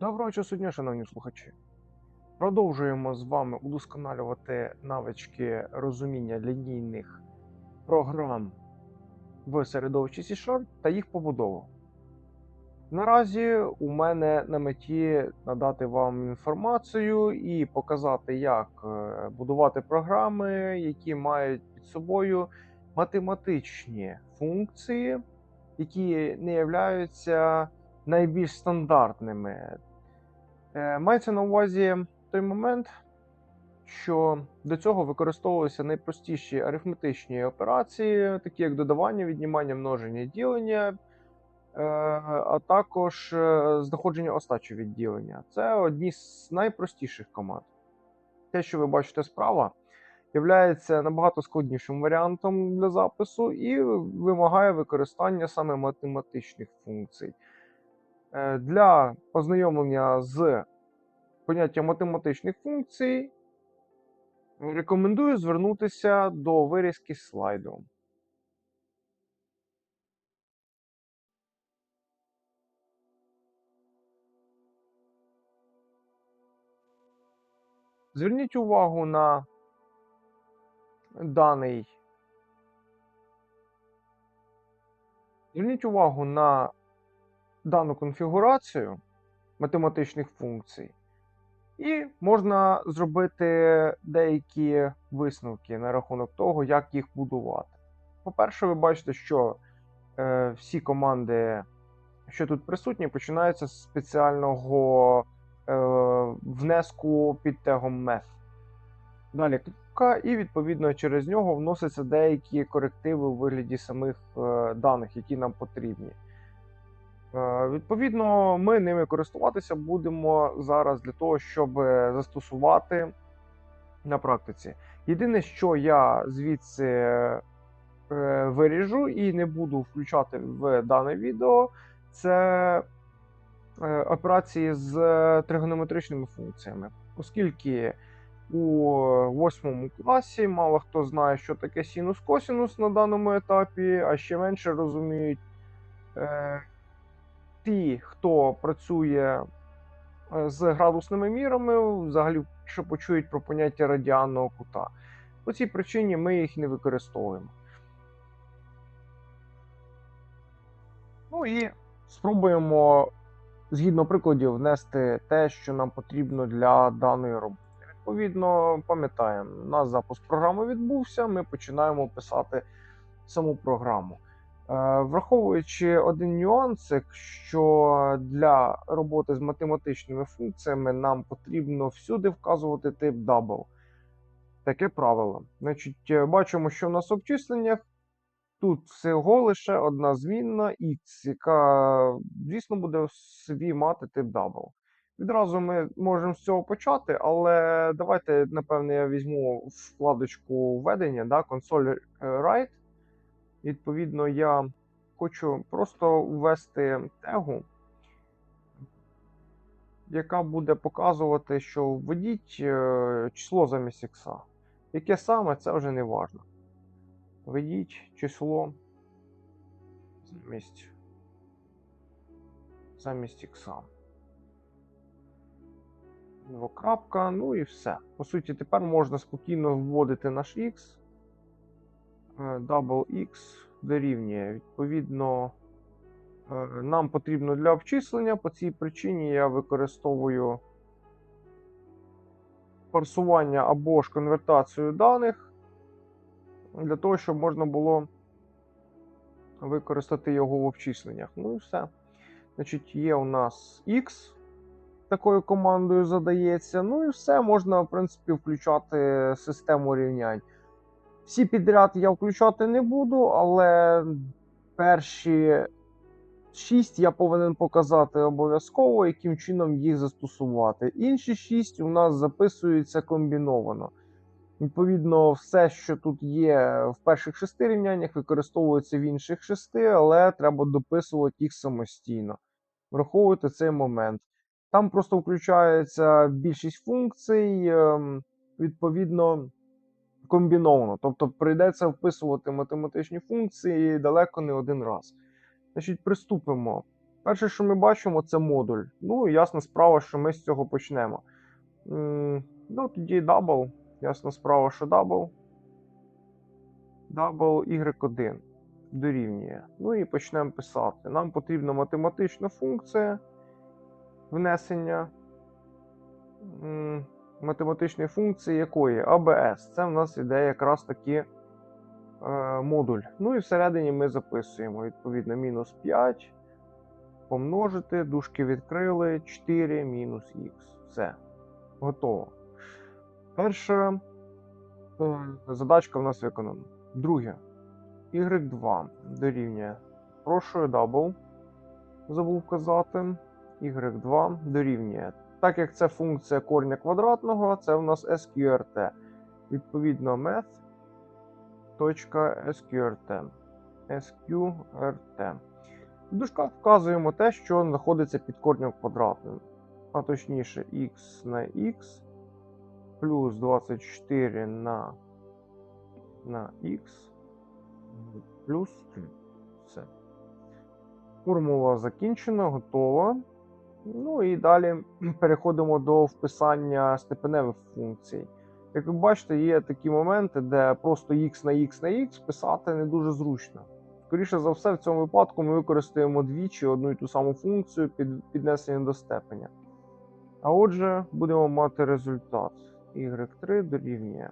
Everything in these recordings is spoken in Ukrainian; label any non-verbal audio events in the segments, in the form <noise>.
Доброго часу дня, шановні слухачі. Продовжуємо з вами удосконалювати навички розуміння лінійних програм в середовищі C-Sharp та їх побудову. Наразі у мене на меті надати вам інформацію і показати, як е, будувати програми, які мають під собою математичні функції, які не являються найбільш стандартними. Е, Мається на увазі той момент, що до цього використовувалися найпростіші арифметичні операції, такі як додавання, віднімання, множення, ділення, е, а також е, знаходження остачі відділення. Це одні з найпростіших команд. Те, що ви бачите справа, є набагато складнішим варіантом для запису і вимагає використання саме математичних функцій. Е, Для ознайомлення з поняттям математичних функцій рекомендую звернутися до вирізки слайду. Зверніть увагу на даний. Зверніть увагу на дану конфігурацію математичних функцій, і можна зробити деякі висновки на рахунок того, як їх будувати. По-перше, ви бачите, що е, всі команди, що тут присутні, починаються з спеціального е, внеску під тегом math. Далі кнопка, і відповідно через нього вносяться деякі корективи у вигляді самих е, даних, які нам потрібні. Е, Відповідно, ми ними користуватися будемо зараз для того, щоб застосувати на практиці. Єдине, що я звідси е, виріжу і не буду включати в дане відео, це е, операції з тригонометричними функціями, оскільки у восьмому класі мало хто знає, що таке синус-косинус на даному етапі, а ще менше розуміють ті, хто працює е, з градусними мірами, взагалі що почують про поняття радіанного кута. По цій причині ми їх не використовуємо. Ну і спробуємо згідно прикладів внести те, що нам потрібно для даної роботи. Відповідно, пам'ятаємо, у нас запуск програми відбувся, ми починаємо писати саму програму. Е, Враховуючи один нюансик, що для роботи з математичними функціями нам потрібно всюди вказувати тип double. Таке правило. Значить, е, бачимо, що в нас в обчисленнях тут всього лише одна змінна x, яка, звісно, буде собі мати тип double. Відразу ми можемо з цього почати, але давайте, напевне, я візьму вкладочку введення, да, консоль е, write. Відповідно, я хочу просто ввести тегу, яка буде показувати, що введіть е, число замість ікса. Яке саме, це вже не важно. Введіть число замість, замість ікса. Двокрапка, ну і все. По суті, тепер можна спокійно вводити наш X. Double X дорівнює. Відповідно, е, нам потрібно для обчислення. По цій причині я використовую парсування або ж конвертацію даних для того, щоб можна було використати його в обчисленнях. Ну і все. Значить, є у нас X. Такою командою задається. Ну і все, можна, в принципі, включати систему рівнянь. Всі підряд я включати не буду, але перші 6 я повинен показати обов'язково, яким чином їх застосувати. Інші 6 у нас записуються комбіновано. Відповідно, все, що тут є в перших шести рівняннях, використовується в інших шести, але треба дописувати їх самостійно. Враховуйте цей момент. Там просто включається більшість функцій, ем, відповідно комбіновано. Тобто прийдеться вписувати математичні функції далеко не один раз. Значить, приступимо. Перше, що ми бачимо, це модуль. Ну, ясна справа, що ми з цього почнемо. Ну, тоді double. Ясна справа, що double. Double y1 дорівнює. Ну і почнемо писати. Нам потрібна математична функція внесення математичної функції якої? ABS. Це в нас іде якраз таки е, модуль. Ну і всередині ми записуємо відповідно мінус 5 помножити, дужки відкрили 4 мінус х. Все. Готово. Перша е, задачка в нас виконана. Друге. Y2 дорівнює. Прошую дабл. Забув казати. Y2 дорівнює. Так як це функція корня квадратного, це в нас SQRT. Відповідно, math.sqrt. SQRT. В дужках вказуємо те, що знаходиться під корнем квадратним. А точніше, x на x плюс 24 на, на x плюс 3. Все. Формула закінчена, готова. Ну і далі <clears throat> переходимо до вписання степеневих функцій. Як ви бачите, є такі моменти, де просто x на x на x писати не дуже зручно. Скоріше за все, в цьому випадку ми використаємо двічі одну і ту саму функцію під піднесення до степеня. А отже, будемо мати результат. y3 дорівнює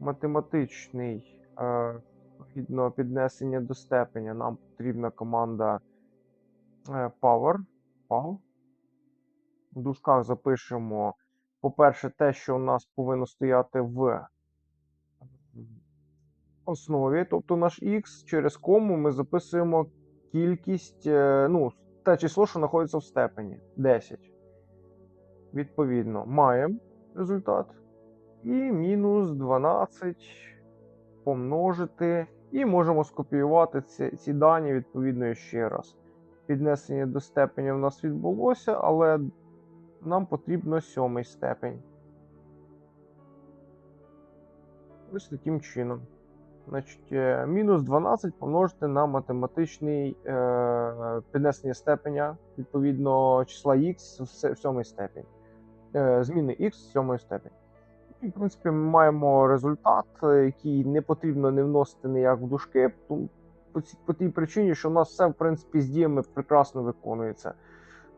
математичний е, відно піднесення до степеня. Нам потрібна команда е, power. power. В дужках запишемо, по-перше, те, що у нас повинно стояти в основі, тобто наш x, через кому ми записуємо кількість, е, ну, те число, що знаходиться в степені 10. Відповідно, маємо результат. І мінус 12 помножити. І можемо скопіювати ці, ці дані відповідно ще раз. Піднесення до степеня в нас відбулося, але нам потрібно сьомий степень. Ось таким чином. Значить, е, мінус 12 помножити на математичний е, піднесення степеня, відповідно, числа х в сьомий степень. Е, зміни х в сьомий степень. І, в принципі, ми маємо результат, е, який не потрібно не вносити ніяк в дужки, по, по тій причині, що у нас все, в принципі, з діями прекрасно виконується.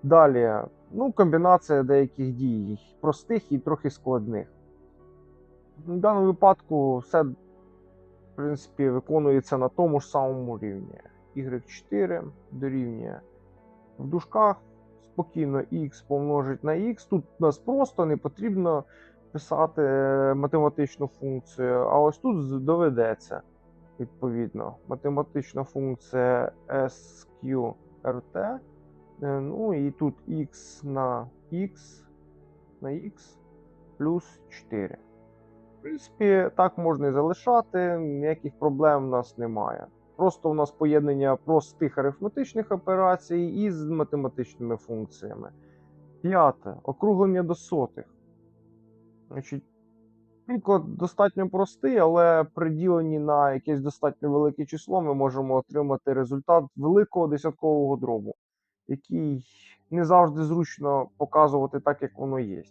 Далі, ну, комбінація деяких дій, простих і трохи складних. В даному випадку все, в принципі, виконується на тому ж самому рівні. Y4 дорівнює в дужках. Спокійно x помножить на x. Тут у нас просто не потрібно писати е, математичну функцію, а ось тут доведеться. Відповідно, математична функція SQRT. Е, Ну і тут x на x на x плюс 4. В принципі, так можна і залишати, ніяких проблем в нас немає. Просто у нас поєднання простих арифметичних операцій із математичними функціями. П'яте. Округлення до сотих. Приклад достатньо простий, але при діленні на якесь достатньо велике число ми можемо отримати результат великого десяткового дробу, який не завжди зручно показувати так, як воно є.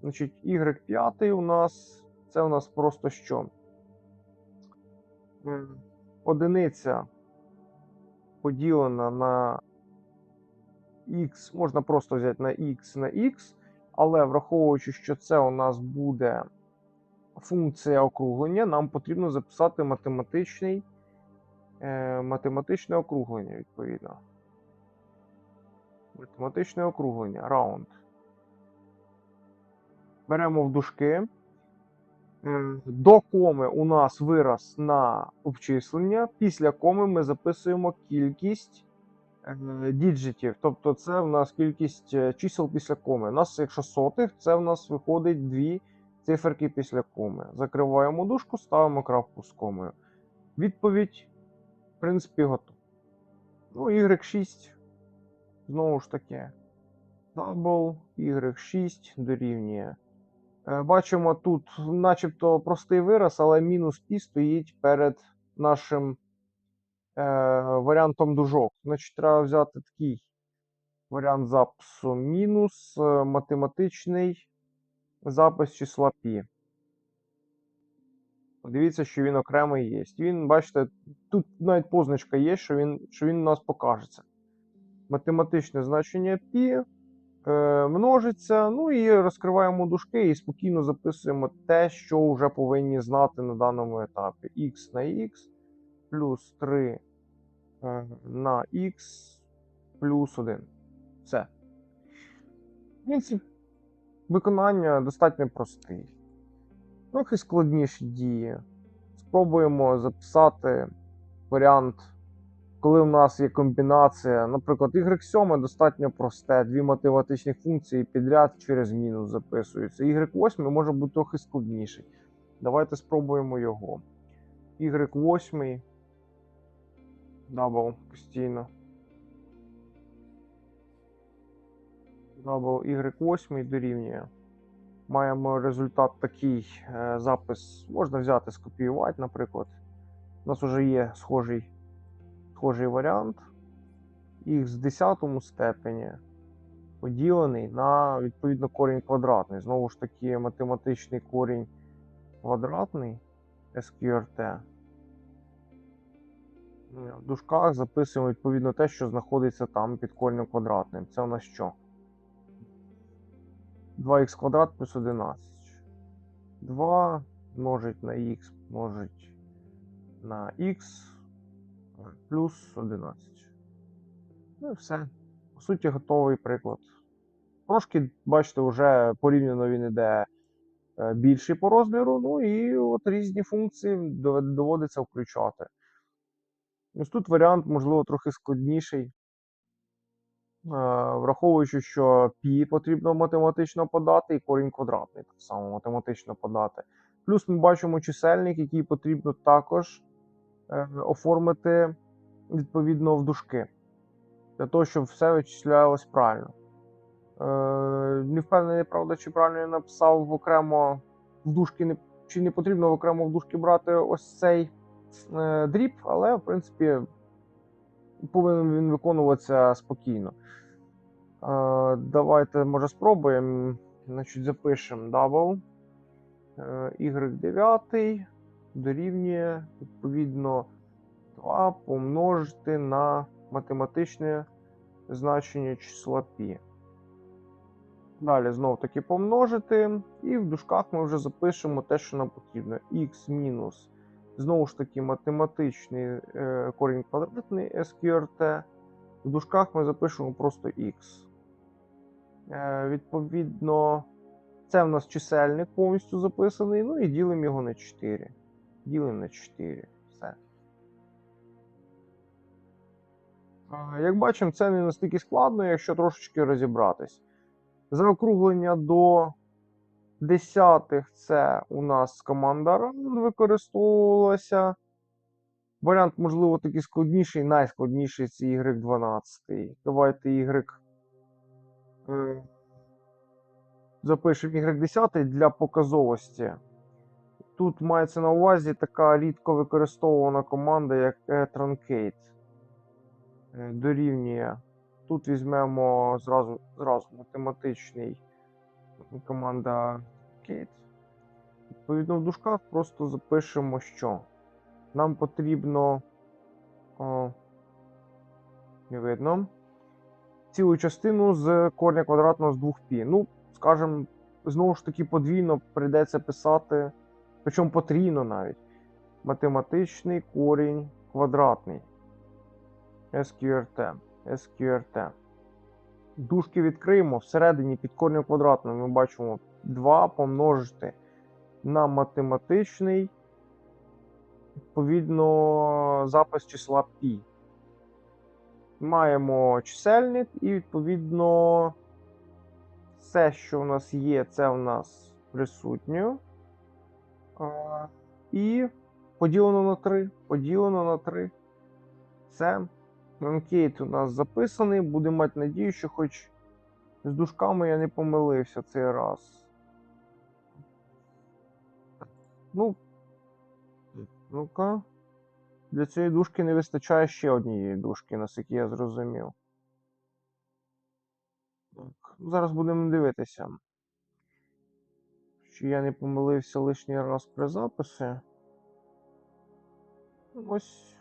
Значить, y5 у нас це у нас просто що? Одиниця поділена на x, можна просто взяти на x на x, але враховуючи, що це у нас буде функція округлення, нам потрібно записати математичний, е, математичне округлення, відповідно. Математичне округлення, раунд. Беремо в дужки. До коми у нас вираз на обчислення. Після коми ми записуємо кількість е, діджитів. Тобто це в нас кількість е, чисел після коми. У нас, якщо сотих, це в нас виходить дві циферки після коми. Закриваємо дужку, ставимо крапку з комою. Відповідь, в принципі, готова. Ну, y6. Знову ж таки. Double y6 дорівнює. Е, Бачимо тут начебто простий вираз, але мінус пі стоїть перед нашим е, варіантом дужок. Значить, треба взяти такий Варіант запису мінус е, математичний запис числа π. Подивіться, що він окремий є. Він, бачите, тут навіть позначка є, що він, що він у нас покажеться. Математичне значення π е, множиться. Ну і розкриваємо дужки і спокійно записуємо те, що вже повинні знати на даному етапі. х на х плюс 3 е, на х плюс 1. Все. Принцип виконання достатньо простий. Трохи складніші дії. Спробуємо записати варіант, коли у нас є комбінація. Наприклад, y7 достатньо просте, дві математичні функції підряд через мінус записуються. y8 може бути трохи складніший. Давайте спробуємо його. y8 дабл постійно. Дабл y8 дорівнює. Маємо результат такий е, запис. Можна взяти, скопіювати, наприклад. У нас вже є схожий, схожий варіант. Х в 10 степені поділений на відповідно корінь квадратний. Знову ж таки, математичний корінь квадратний SQRT. В дужках записуємо відповідно те, що знаходиться там під коренем квадратним. Це у нас що? 2х квадрат плюс 11. 2 множить на х множить на х плюс 11. Ну і все. По суті, готовий приклад. Трошки, бачите, вже порівняно він іде е, більший по розміру. Ну і от різні функції доводиться включати. Ось тут варіант, можливо, трохи складніший. Е, Враховуючи, що π потрібно математично подати, і корінь квадратний так само математично подати. Плюс ми бачимо чисельник, який потрібно також оформити відповідно в дужки. Для того, щоб все вичислялось правильно. Е, не впевнений, правда, чи правильно я написав в окремо в дужки, чи не потрібно в окремо в дужки брати ось цей е, дріб, але в принципі повинен він виконуватися спокійно. Е, давайте, може, спробуємо. Значить, запишемо double е, y9 дорівнює відповідно 2 помножити на математичне значення числа π. Далі знов таки помножити, і в дужках ми вже запишемо те, що нам потрібно. х мінус, знову ж таки, математичний е, корінь квадратний SQRT. В дужках ми запишемо просто х. Е, відповідно, це в нас чисельник повністю записаний. Ну і ділимо його на 4. Ділимо на 4. Все. Як бачимо, це не настільки складно, якщо трошечки розібратись. Заокруглення до десятих це у нас команда run використовувалася. Варіант, можливо, такий складніший, найскладніший це Y12. Давайте Y. е, Запишемо Y10 для показовості. Тут мається на увазі така рідко використовувана команда, як truncate. Е, Дорівнює. Тут візьмемо зразу, зразу математичний команда Kate. Відповідно, в дужках просто запишемо, що нам потрібно. О, не видно. Цілу частину з корня квадратного з 2π. Ну, скажімо, знову ж таки, подвійно прийдеться писати, причому потрійно навіть. Математичний корінь квадратний. SQRT. SQRT. Дужки відкриємо. Всередині під корнем квадратним ми бачимо 2 помножити на математичний, відповідно, запис числа π. Маємо чисельник, і, відповідно, все, що у нас є, це у нас присутнє. І поділено на 3. Поділено на 3. Все. Анкейт у нас записаний. Будемо мати надію, що хоч з дужками я не помилився цей раз. Ну. Ну-ка. Для цієї дужки не вистачає ще однієї дужки, наскільки я зрозумів. Так, зараз будемо дивитися. Чи я не помилився лишній раз при записі. Ось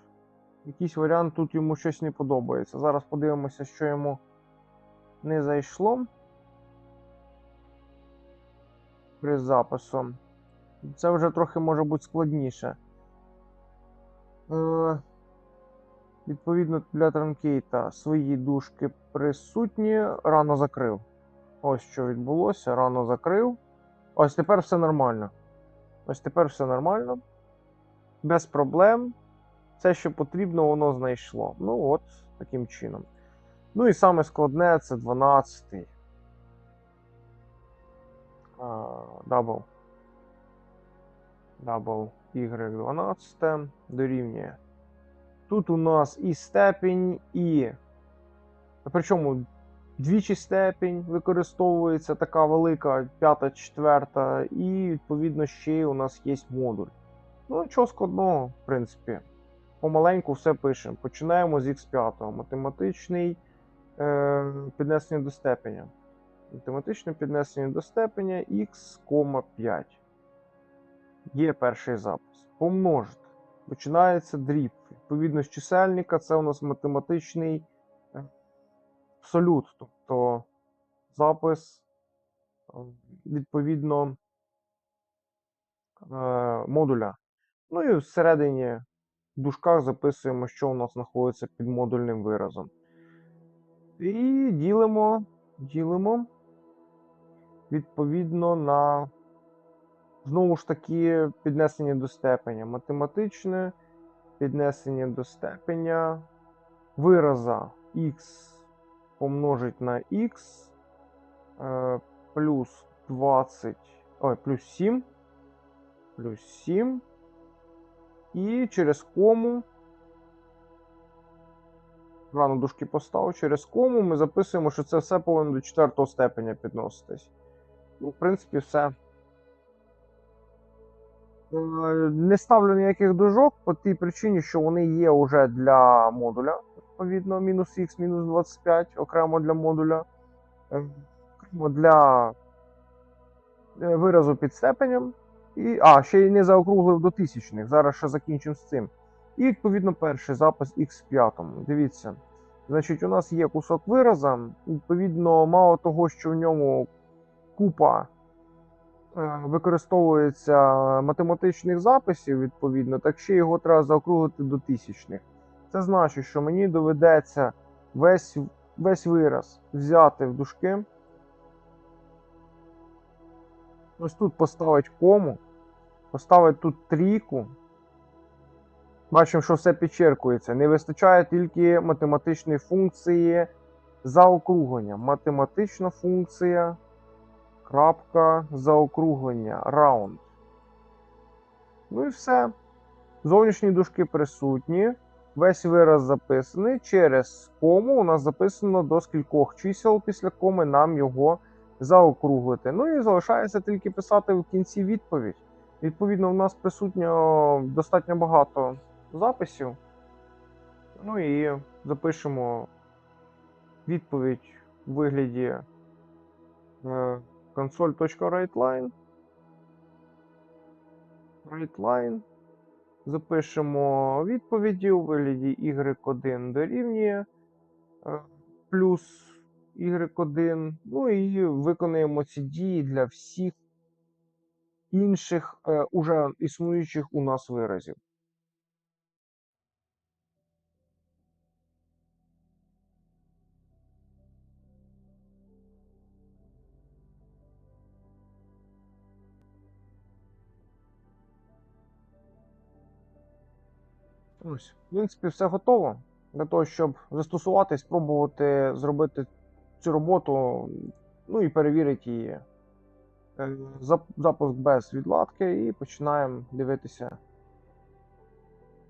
якийсь варіант тут йому щось не подобається. Зараз подивимося, що йому не зайшло при запису. Це вже трохи може бути складніше. Е, відповідно, для транкейта свої дужки присутні, рано закрив. Ось що відбулося, рано закрив. Ось тепер все нормально. Ось тепер все нормально. Без проблем. Все, що потрібно, воно знайшло. Ну, от, таким чином. Ну і саме складне це 12-й. Дабл. Дабл Y12 дорівнює. Тут у нас і степінь, і. Причому двічі степінь використовується така велика, п'ята, четверта, і відповідно ще у нас є модуль. Ну, нічого складного, в принципі. Помаленьку все пишемо. Починаємо з X5. Математичний е, піднесення до степеня. Математичне піднесення до степеня x,5. Є перший запис. Помножити. Починається дріб. Відповідно з чисельника це у нас математичний абсолют. Тобто запис е, відповідно е, модуля. Ну і всередині в дужках записуємо, що у нас знаходиться під модульним виразом. І ділимо, ділимо відповідно на знову ж таки піднесення до степеня. Математичне піднесення до степеня вираза x помножить на x е, плюс 20, ой, плюс 7, плюс 7. І через кому. Рано дужки поставив, через кому ми записуємо, що це все повинно до четвертого степеня підноситись. Ну, в принципі, все. Е, Не ставлю ніяких дужок по тій причині, що вони є вже для модуля. Відповідно, мінус х, мінус 25 окремо для модуля. Е, для е, виразу під степенем. І, а, ще й не заокруглив до тисячних. Зараз ще закінчимо з цим. І відповідно перший запис x5. Дивіться. Значить, у нас є кусок вираза. Відповідно, мало того, що в ньому купа е, використовується математичних записів, відповідно, так ще його треба заокруглити до тисячних. Це значить, що мені доведеться весь, весь вираз взяти в дужки. Ось тут поставити кому, поставити тут трійку. Бачимо, що все підчеркується. Не вистачає тільки математичної функції заокруглення. Математична функція. Крапка заокруглення. Раунд. Ну і все. Зовнішні дужки присутні. Весь вираз записаний. Через кому у нас записано до скількох чисел після коми нам його заокруглити. Ну і залишається тільки писати в кінці відповідь. Відповідно, у нас присутньо достатньо багато записів. Ну і запишемо відповідь у вигляді е, console.writeLine. WriteLine. Запишемо відповіді у вигляді y1 дорівнює е, плюс y1. Ну і виконаємо ці дії для всіх інших е, уже існуючих у нас виразів. Ось, в принципі, все готово для того, щоб застосувати, спробувати зробити цю роботу, ну і перевірити її. Е, Запуск без відладки і починаємо дивитися.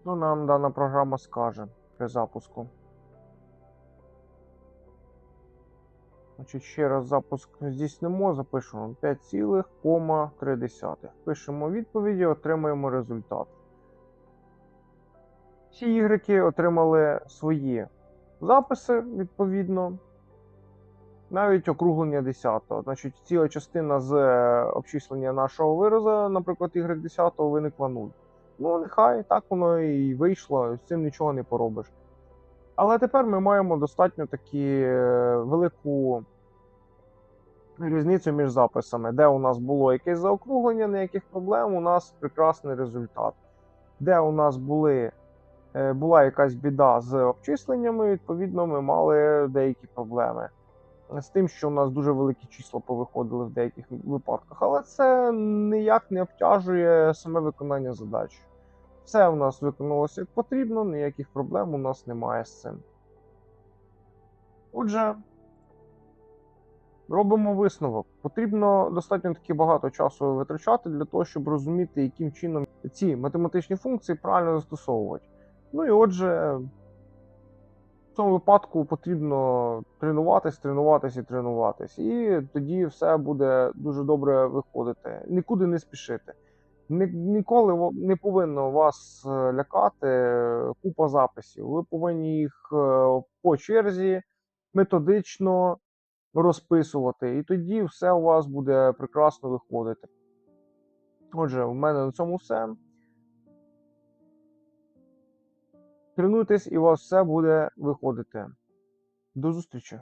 Ну, нам дана програма скаже при запуску. Значить, ще раз запуск здійснимо, запишемо 5,3. Пишемо відповіді, отримаємо результат. Всі ігрики отримали свої записи відповідно. навіть округлення 10. Значить, ціла частина з е, обчислення нашого виразу, наприклад, y 10 виникла 0. Ну, нехай так воно і вийшло, з цим нічого не поробиш. Але тепер ми маємо достатньо таки е, велику різницю між записами, де у нас було якесь заокруглення, ніяких проблем, у нас прекрасний результат. Де у нас були, була якась біда з обчисленнями, відповідно, ми мали деякі проблеми. З тим, що у нас дуже великі числа повиходили в деяких випадках, але це ніяк не обтяжує саме виконання задач. Все у нас виконалося як потрібно, ніяких проблем у нас немає з цим. Отже, робимо висновок. Потрібно достатньо таки багато часу витрачати для того, щоб розуміти, яким чином ці математичні функції правильно застосовувати. Ну і отже, в цьому випадку потрібно тренуватись, тренуватись і тренуватись. І тоді все буде дуже добре виходити. Нікуди не спішити. Ні- Ніколи не повинно вас е, лякати е, купа записів. Ви повинні їх е, по черзі методично розписувати, і тоді все у вас буде прекрасно виходити. Отже, у мене на цьому все. Тренуйтесь, і у вас все буде виходити. До зустрічі!